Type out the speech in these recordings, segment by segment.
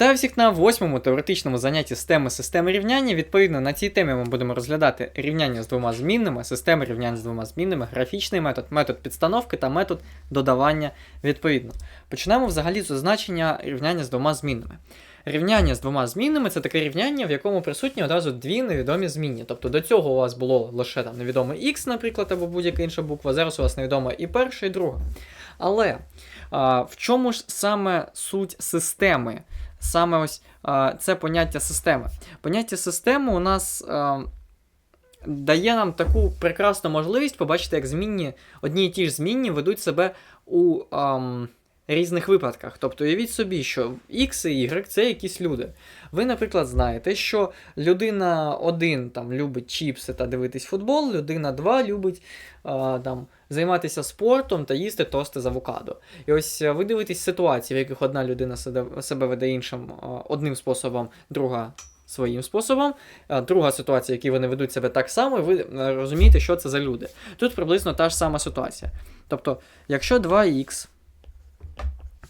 Всіх на восьмому теоретичному занятті системи системи рівняння. Відповідно, на цій темі ми будемо розглядати рівняння з двома змінними, системи рівнянь з двома змінними, графічний метод, метод підстановки та метод додавання відповідно. Почнемо взагалі з означення рівняння з двома змінними. Рівняння з двома змінними це таке рівняння, в якому присутні одразу дві невідомі змінні. Тобто до цього у вас було лише там невідоме x, наприклад, або будь-яка інша буква. Зараз у вас невідома і перша, і друга. Але а, в чому ж саме суть системи? Саме ось а, це поняття системи. Поняття системи у нас а, дає нам таку прекрасну можливість побачити, як змінні, одні і ті ж змінні ведуть себе у ам, різних випадках. Тобто уявіть собі, що X і Y це якісь люди. Ви, наприклад, знаєте, що людина 1 там, любить чіпси та дивитись футбол, людина 2 любить а, там, займатися спортом та їсти тости з авокадо. І ось е, ви дивитесь ситуації, в яких одна людина себе, веде іншим одним способом, друга своїм способом. Друга ситуація, в якій вони ведуть себе так само, і ви е, розумієте, що це за люди. Тут приблизно та ж сама ситуація. Тобто, якщо 2х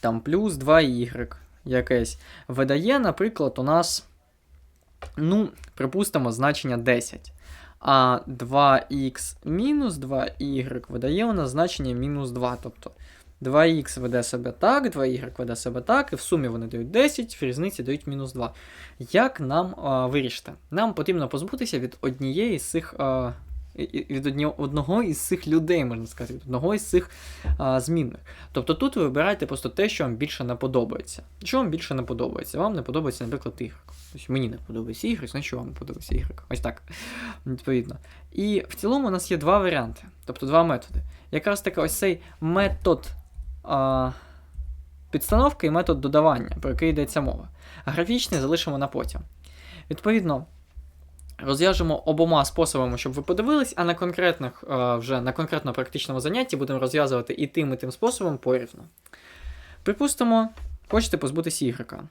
там плюс 2y якесь видає, наприклад, у нас, ну, припустимо, значення 10. А 2х мінус 2y видає у нас значення мінус 2. Тобто 2х веде себе так, 2y веде себе так, і в сумі вони дають 10, в різниці дають мінус 2. Як нам а, вирішити? Нам потрібно позбутися від однієї з цих. А, від одного із цих людей, можна сказати, від одного із цих а, змінних. Тобто тут ви вибираєте просто те, що вам більше не подобається. Що вам більше не подобається? Вам не подобається, наприклад, Y. Тобто мені не подобається Y, значить вам не подобається Y. Ось так. Відповідно. І в цілому у нас є два варіанти, тобто два методи. Якраз таки ось цей метод а, підстановки і метод додавання, про який йдеться мова. Графічний залишимо на потім. Відповідно, розв'яжемо обома способами, щоб ви подивились, а на конкретних, вже на конкретно практичному занятті будемо розв'язувати і тим, і тим способом порівну. Припустимо, хочете позбутися ігрока.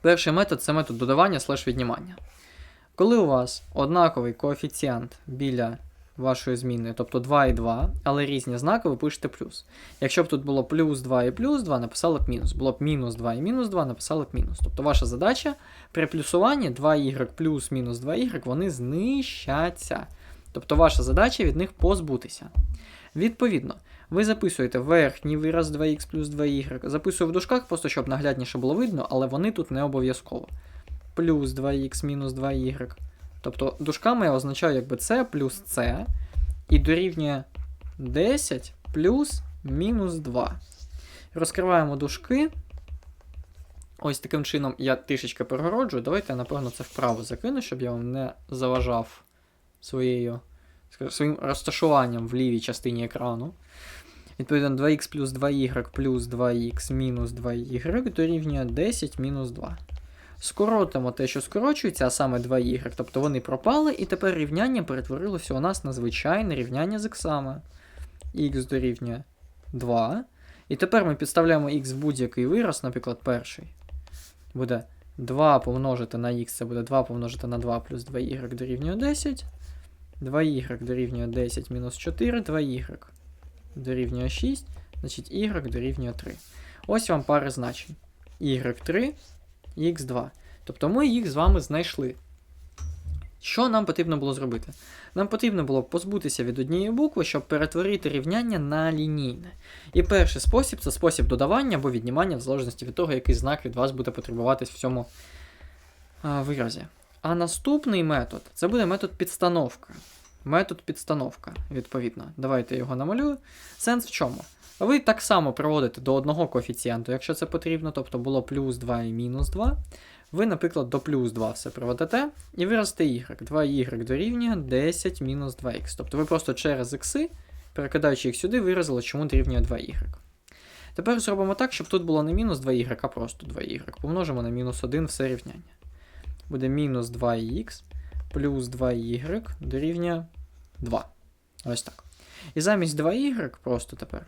Перший метод це метод додавання слеш віднімання. Коли у вас однаковий коефіцієнт біля вашої зміни, тобто 2 і 2, але різні знаки, ви пишете плюс. Якщо б тут було плюс 2 і плюс 2, написали б мінус. Було б мінус 2 і мінус 2, написали б мінус. Тобто ваша задача при плюсуванні 2y плюс мінус 2y, вони знищаться. Тобто ваша задача від них позбутися. Відповідно, ви записуєте верхній вираз 2х плюс 2y. Записую в дужках, просто щоб наглядніше було видно, але вони тут не обов'язково. Плюс 2х мінус 2y. Тобто дужками я означаю якби це плюс це. І дорівнює 10 плюс мінус 2. Розкриваємо дужки. Ось таким чином я трішечки перегороджую. Давайте я, напевно, це вправо закину, щоб я вам не заважав своєю, своїм розташуванням в лівій частині екрану. Відповідно, 2х плюс 2y плюс 2х мінус 2y дорівнює 10 мінус 2. Скоротимо те, що скорочується, а саме 2y, тобто вони пропали, і тепер рівняння перетворилося у нас на звичайне рівняння з іксами. х дорівнює 2. І тепер ми підставляємо х в будь-який вираз, наприклад, перший. Буде 2 помножити на х, це буде 2 помножити на 2 плюс 2y дорівнює 10. 2y дорівнює 10 мінус 4, 2y дорівнює 6, значить y дорівнює 3. Ось вам пари значень. y3, x2. Тобто ми їх з вами знайшли. Що нам потрібно було зробити? Нам потрібно було позбутися від однієї букви, щоб перетворити рівняння на лінійне. І перший спосіб це спосіб додавання або віднімання, в залежності від того, який знак від вас буде потребуватись в цьому а, виразі. А наступний метод це буде метод підстановки. Метод підстановка, відповідно. Давайте його намалюю. Сенс в чому? Ви так само приводите до одного коефіцієнту, якщо це потрібно, тобто було плюс 2 і мінус 2. Ви, наприклад, до плюс 2 все приведете, і виразите y. 2y дорівнює 10 мінус 2х. Тобто ви просто через ікси, перекидаючи їх сюди, виразили, чому дорівнює 2y. Тепер зробимо так, щоб тут було не мінус 2y, а просто 2y. Помножимо на мінус 1 все рівняння. Буде мінус 2х плюс 2y дорівнює 2. Ось так. І замість 2y просто тепер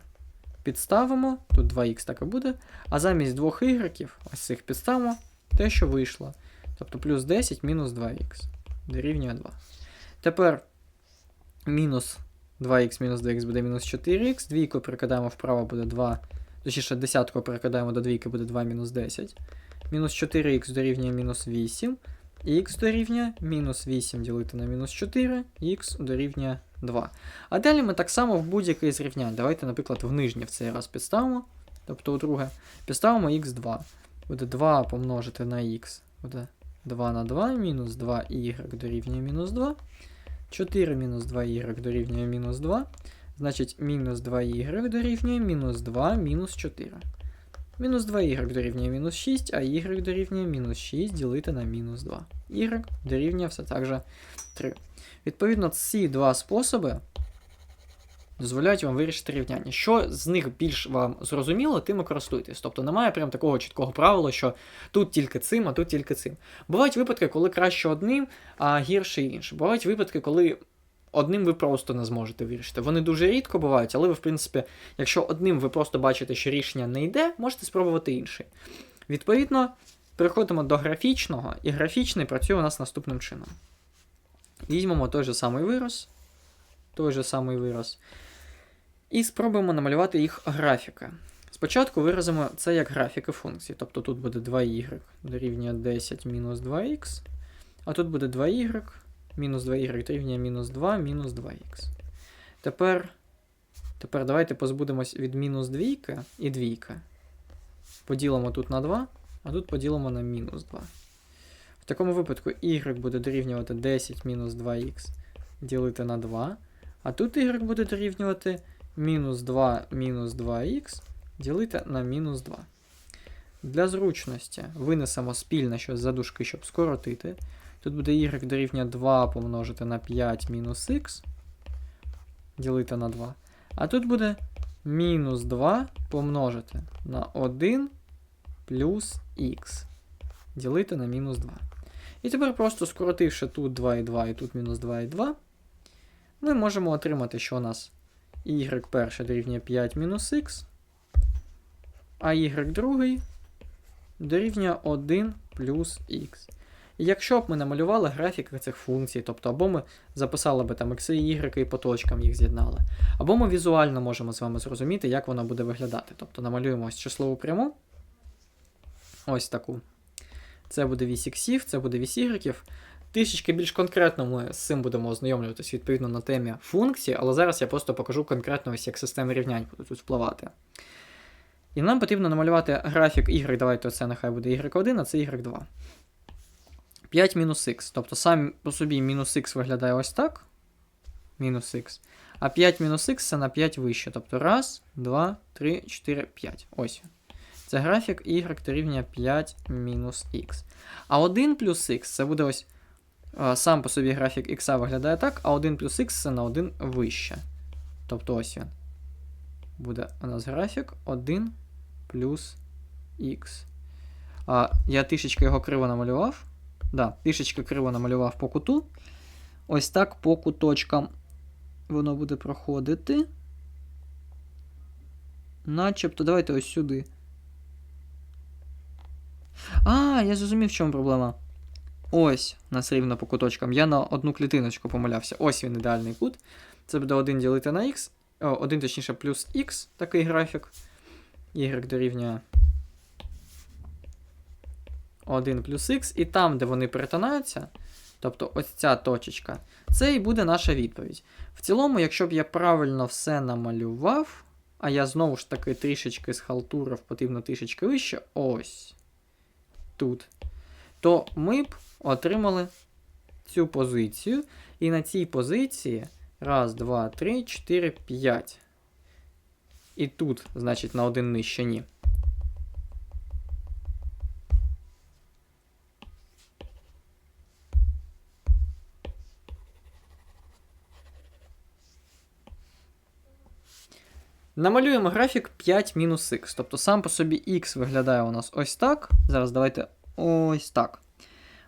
підставимо, тут 2х так і буде, а замість двох y, ось цих підставимо те, що вийшло. Тобто плюс 10 мінус 2х дорівнює 2. Тепер мінус 2х мінус 2х буде мінус 4х, двійку перекидаємо вправо буде 2, точніше десятку перекидаємо до двійки буде 2 мінус 10. Мінус 4х дорівнює мінус 8. Х дорівнює мінус 8 ділити на мінус 4, х дорівнює 2. А далі ми так само в будь-яке з. Давайте, наприклад, в нижнє в цей раз підставимо. Тобто у друге. Підставимо х2. Буде 2 помножити на х. Буде 2 на 2, мінус 2y дорівнює мінус 2. 4 мінус 2y дорівнює мінус 2. Значить, мінус 2y дорівнює мінус 2 мінус 4. Мінус 2y дорівнює мінус 6, а y дорівнює мінус 6 ділити на мінус 2. y дорівнює все так же 3. Відповідно, ці два способи дозволяють вам вирішити рівняння. Що з них більш вам зрозуміло, тим і користуйтесь. Тобто немає прям такого чіткого правила, що тут тільки цим, а тут тільки цим. Бувають випадки, коли краще одним, а гірше іншим. Бувають випадки, коли одним ви просто не зможете вирішити. Вони дуже рідко бувають, але ви, в принципі, якщо одним ви просто бачите, що рішення не йде, можете спробувати інший. Відповідно, переходимо до графічного, і графічний працює у нас наступним чином. Візьмемо той же самий вираз, той же самий вираз, і спробуємо намалювати їх графіки. Спочатку виразимо це як графіки функції. Тобто тут буде 2y дорівнює 10 мінус 2х, а тут буде 2y мінус 2y дорівнює мінус 2 мінус 2х. Тепер, тепер давайте позбудемось від мінус 2 і 2. Поділимо тут на 2, а тут поділимо на мінус 2. В такому випадку y буде дорівнювати 10 мінус 2х ділити на 2, а тут y буде дорівнювати мінус 2 мінус 2х ділити на мінус 2. Для зручності винесемо спільне щось за дужки, щоб скоротити. Тут буде y дорівнює 2 помножити на 5 мінус х ділити на 2. А тут буде мінус 2 помножити на 1 плюс х ділити на мінус 2. І тепер просто скоротивши тут 2 і 2 і тут мінус 2 і 2, ми можемо отримати, що у нас y перше дорівнює 5 мінус х, а y другий дорівнює 1 плюс х. І якщо б ми намалювали графіки цих функцій, тобто або ми записали би там x і y і по точкам їх з'єднали, або ми візуально можемо з вами зрозуміти, як воно буде виглядати. Тобто намалюємо ось числову пряму. Ось таку. Це буде вісь іксів, це буде вісь ігреків. Трішечки більш конкретно ми з цим будемо ознайомлюватися відповідно на темі функції, але зараз я просто покажу конкретно ось як системи рівнянь будуть тут впливати. І нам потрібно намалювати графік y, давайте це нехай буде y1, а це y2. 5 мінус х. Тобто сам по собі мінус х виглядає ось так. Мінус х. А 5 мінус х це на 5 вище. Тобто 1, 2, 3, 4, 5. Ось. Це графік y дорівнює 5 мінус х. А 1 плюс х це буде ось. Сам по собі графік х виглядає так, а 1 плюс х це на 1 вище. Тобто ось він. Буде у нас графік 1 плюс х. Я трішечки його криво намалював. Да, трішечки криво намалював по куту. Ось так по куточкам воно буде проходити. Начебто, давайте ось сюди. А, я зрозумів, в чому проблема. Ось, нас рівно по куточкам. Я на одну клітиночку помилявся. Ось він ідеальний кут. Це буде 1 ділити на х. О, 1 точніше плюс х, такий графік. Y дорівнює 1 плюс х, і там, де вони перетинаються, тобто ось ця точечка, це і буде наша відповідь. В цілому, якщо б я правильно все намалював, а я знову ж таки трішечки схалтурив, потрібно трішечки вище, ось тут, то ми б отримали цю позицію. І на цій позиції раз, два, три, чотири, п'ять. І тут, значить, на один нижче ні. Намалюємо графік 5 мінус х. Тобто сам по собі х виглядає у нас ось так. Зараз давайте ось так.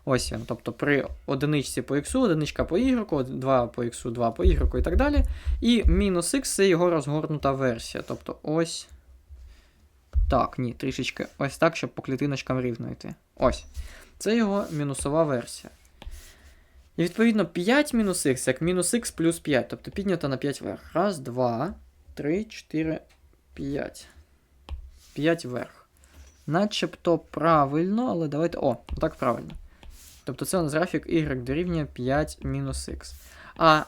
Ось він. Тобто при одиничці по х, одиничка по y, 2 по х, 2 по y і так далі. І мінус х це його розгорнута версія. Тобто ось. Так, ні, трішечки ось так, щоб по клітиночкам рівно йти. Ось. Це його мінусова версія. І відповідно 5 мінус х, як мінус х плюс 5, тобто піднято на 5 вверх. Раз, два. 3, 4, 5. 5 вверх. Начебто правильно, але давайте. О, так правильно. Тобто це у нас графік y дорівнює 5 мінус х. А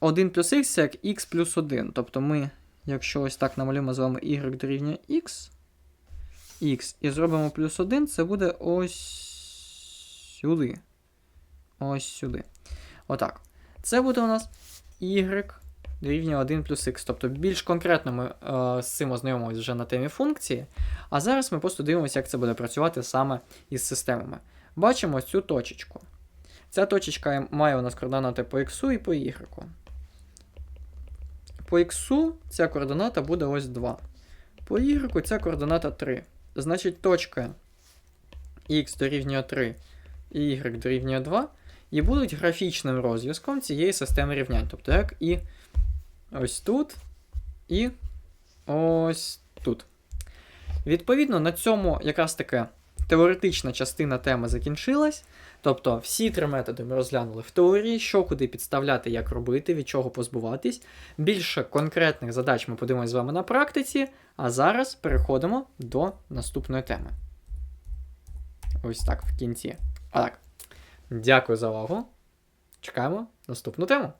1 плюс х це як x плюс 1. Тобто ми, якщо ось так намалюємо з вами y дорівнює x, x і зробимо плюс 1, це буде ось сюди. Ось сюди. Отак. Це буде у нас y дорівнює 1 плюс х. Тобто більш конкретно ми е, з цим ознайомилися вже на темі функції. А зараз ми просто дивимося, як це буде працювати саме із системами. Бачимо цю точечку. Ця точечка має у нас координати по x і по y. По x ця координата буде ось 2. По y ця координата 3. Значить, точка x дорівнює 3 і y дорівнює 2 і будуть графічним розв'язком цієї системи рівнянь. Тобто, як і ось тут, і ось тут. Відповідно, на цьому якраз таке теоретична частина теми закінчилась. Тобто, всі три методи ми розглянули в теорії, що куди підставляти, як робити, від чого позбуватись. Більше конкретних задач ми подивимося з вами на практиці. А зараз переходимо до наступної теми. Ось так, в кінці. А так. Дякую за увагу. Чекаємо наступну тему.